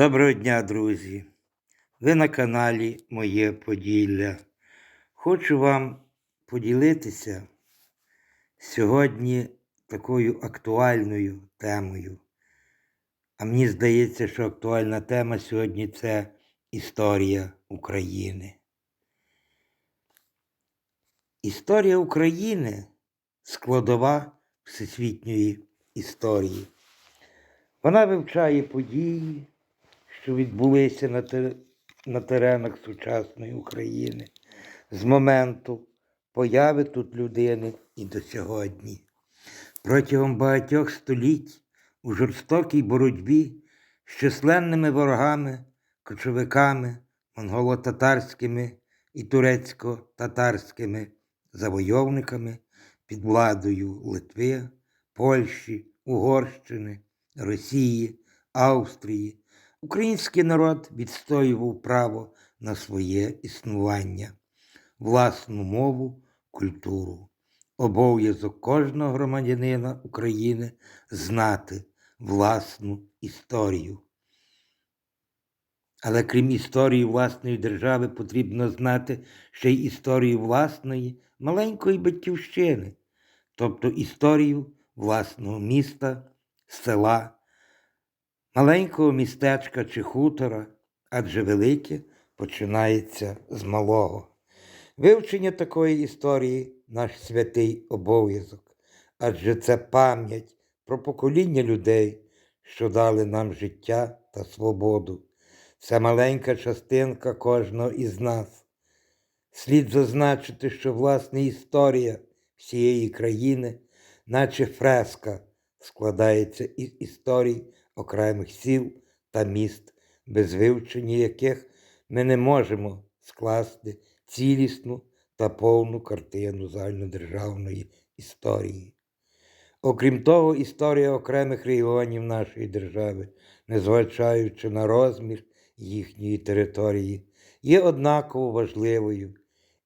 Доброго дня, друзі! Ви на каналі Моє Поділля. Хочу вам поділитися сьогодні такою актуальною темою. А мені здається, що актуальна тема сьогодні це історія України. Історія України складова всесвітньої історії. Вона вивчає події, що відбулися на, на теренах сучасної України з моменту появи тут людини і до сьогодні. Протягом багатьох століть у жорстокій боротьбі з численними ворогами, кочовиками, монголо-татарськими і турецько-татарськими завойовниками під владою Литви, Польщі, Угорщини, Росії, Австрії, український народ відстоював право на своє існування, власну мову, культуру. Обов'язок кожного громадянина України знати власну історію. Але крім історії власної держави, потрібно знати ще й історію власної маленької батьківщини, тобто історію власного міста, села, маленького містечка чи хутора, адже велике починається з малого. Вивчення такої історії наш святий обов'язок, адже це пам'ять про покоління людей, що дали нам життя та свободу. Це маленька частинка кожного із нас. Слід зазначити, що власне історія всієї країни, наче фреска, складається із історій окремих сіл та міст, без вивчення яких ми не можемо скласти цілісну та повну картину загальнодержавної історії. Окрім того, історія окремих регіонів нашої держави, незважаючи на розмір їхньої території, є однаково важливою,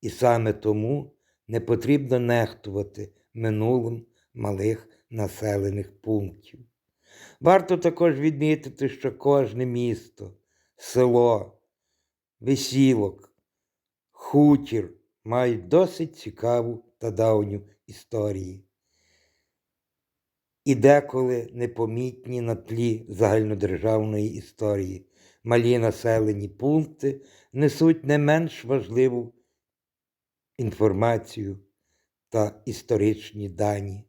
і саме тому не потрібно нехтувати минулим малих населених пунктів. Варто також відмітити, що кожне місто, село, весілок, хутір мають досить цікаву та давню історію. І деколи непомітні на тлі загальнодержавної історії. Малі населені пункти несуть не менш важливу інформацію та історичні дані,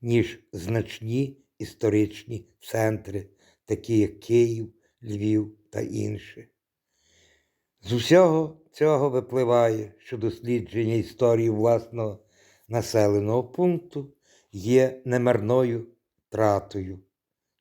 ніж значні історичні центри, такі як Київ, Львів та інші. З усього цього випливає, що дослідження історії власного населеного пункту є немарною тратою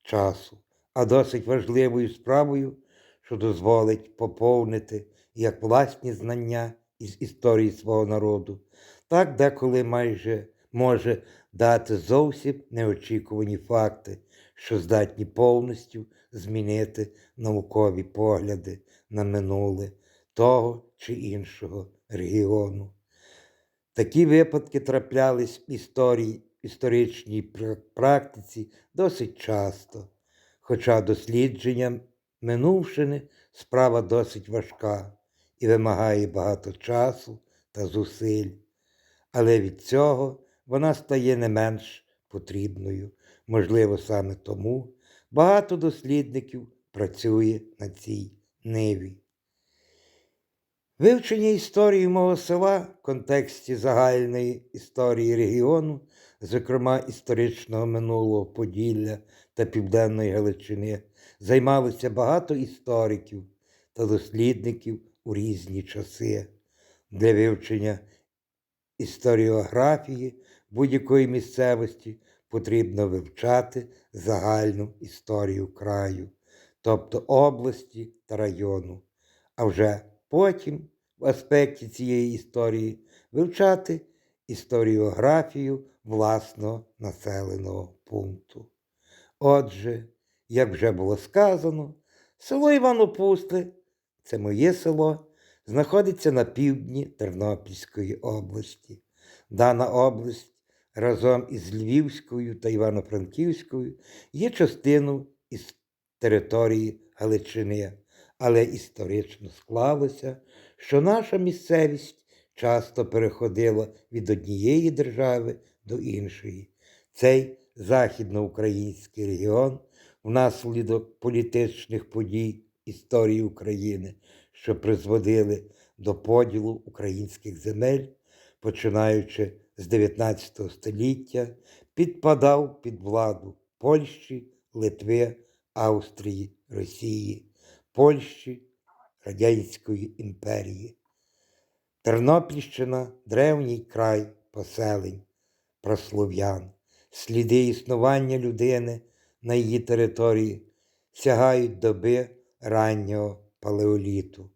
часу, а досить важливою справою, що дозволить поповнити як власні знання із історії свого народу, так деколи майже може дати зовсім неочікувані факти, що здатні повністю змінити наукові погляди на минуле того чи іншого регіону. Такі випадки траплялись в історії, історичній практиці досить часто, хоча дослідження минувшини справа досить важка і вимагає багато часу та зусиль, але від цього вона стає не менш потрібною. Можливо, саме тому багато дослідників працює на цій ниві. Вивчення історії мого села в контексті загальної історії регіону, зокрема історичного минулого Поділля та Південної Галичини, займалося багато істориків та дослідників у різні часи. Для вивчення історіографії будь-якої місцевості потрібно вивчати загальну історію краю, тобто області та району, а вже потім в аспекті цієї історії вивчати історіографію власного населеного пункту. Отже, як вже було сказано, село Івано-Пусте, це моє село, знаходиться на півдні Тернопільської області. Дана область разом із Львівською та Івано-Франківською є частиною із території Галичини, але історично склалося, що наша місцевість часто переходила від однієї держави до іншої. Цей західноукраїнський регіон внаслідок політичних подій історії України, що призводили до поділу українських земель, починаючи з 19 століття, підпадав під владу Польщі, Литви, Австрії, Росії, Польщі, Радянської імперії. Тернопільщина древній край поселень прослов'ян. Сліди існування людини на її території сягають доби раннього палеоліту.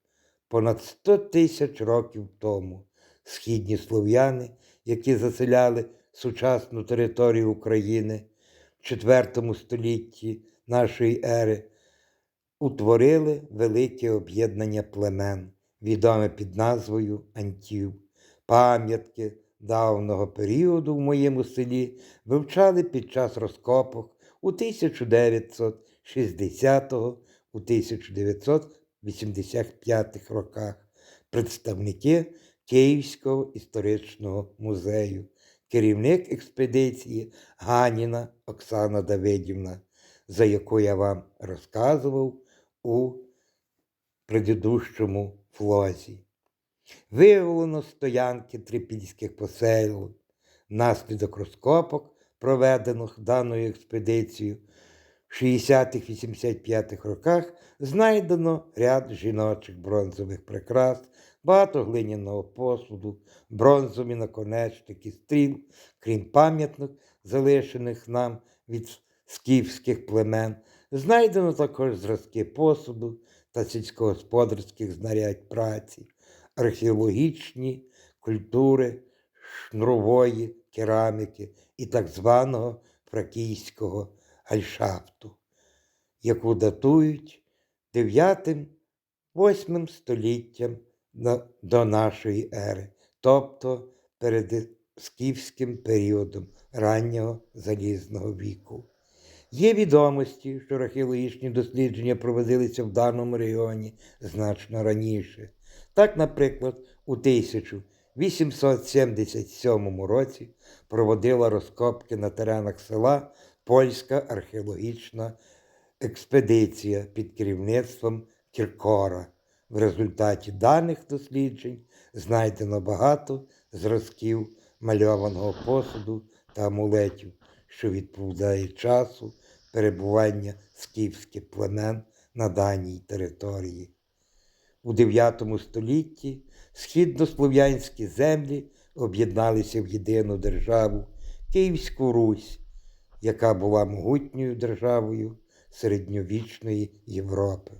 Понад 100 тисяч років тому східні слов'яни, які заселяли сучасну територію України в IV столітті нашої ери, утворили велике об'єднання племен, відоме під назвою Антів. Пам'ятки давнього періоду в моєму селі вивчали під час розкопок у 1960 у 1985 роках представники Київського історичного музею, керівник експедиції Ганіна Оксана Давидівна, за яку я вам розказував у предыдущому флозі. Виявлено стоянки трипільських поселень. Внаслідок розкопок, проведених даною експедицією, в 60-85 роках знайдено ряд жіночих бронзових прикрас, багато глиняного посуду, бронзові наконечники, стріл, крім пам'ятник, залишених нам від скіфських племен. Знайдено також зразки посуду та сільськогосподарських знарядь праці, археологічні культури шнурової кераміки і так званого фракійського гальшафту, яку датують 9-8 століттям до нашої ери, тобто перед скіфським періодом раннього залізного віку. Є відомості, що археологічні дослідження проводилися в даному регіоні значно раніше. Так, наприклад, у 1877 році проводила розкопки на теренах села польська археологічна експедиція під керівництвом Кіркора. В результаті даних досліджень знайдено багато зразків мальованого посуду та амулетів, що відповідає часу перебування скіфських племен на даній території. У IX столітті східнослов'янські землі об'єдналися в єдину державу Київську Русь, яка була могутньою державою середньовічної Європи.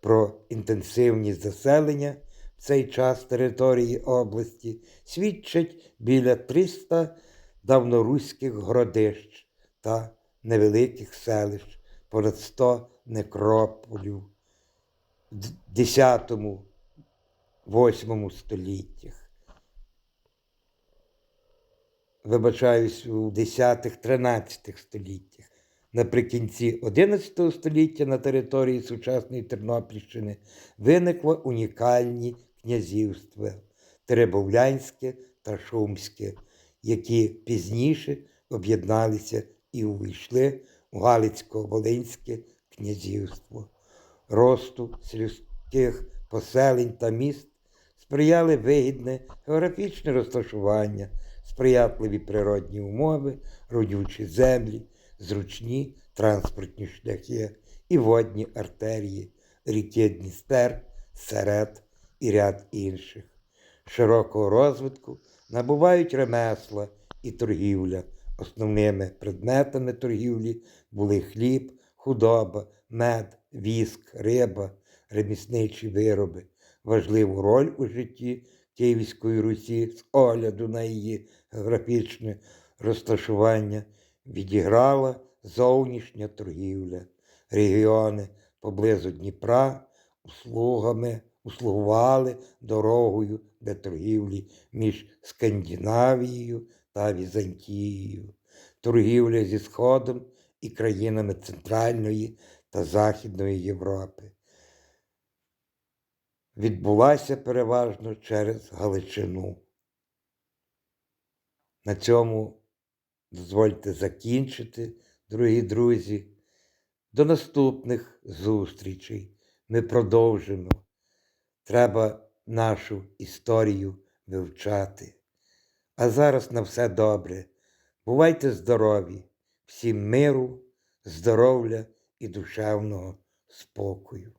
Про інтенсивність заселення в цей час території області свідчать біля 300 давноруських городищ та невеликих селищ, понад 100 некрополів в 10-8 століттях. Вибачаюсь, у 10-13 століттях. Наприкінці 11 століття на території сучасної Тернопільщини виникло унікальні князівства Теребовлянське та Шумське, які пізніше об'єдналися і увійшли у Галицько-Волинське князівство. Росту сільських поселень та міст сприяли вигідне географічне розташування, сприятливі природні умови, родючі землі, зручні транспортні шляхи і водні артерії, ріки Дністер, Серед і ряд інших. Широкого розвитку набувають ремесла і торгівля. Основними предметами торгівлі були хліб, худоба, мед, віск, риба, ремісничі вироби. Важливу роль у житті Київської Русі з огляду на її географічне розташування відіграла зовнішня торгівля. Регіони поблизу Дніпра услугами услугували дорогою для торгівлі між Скандинавією та Візантією. Торгівля зі Сходом і країнами Центральної та Західної Європи. Відбулася переважно через Галичину. На цьому дозвольте закінчити, дорогі друзі. До наступних зустрічей. Ми продовжимо. Треба нашу історію вивчати. А зараз на все добре. Бувайте здорові, всім миру, здоров'я і душевного спокою.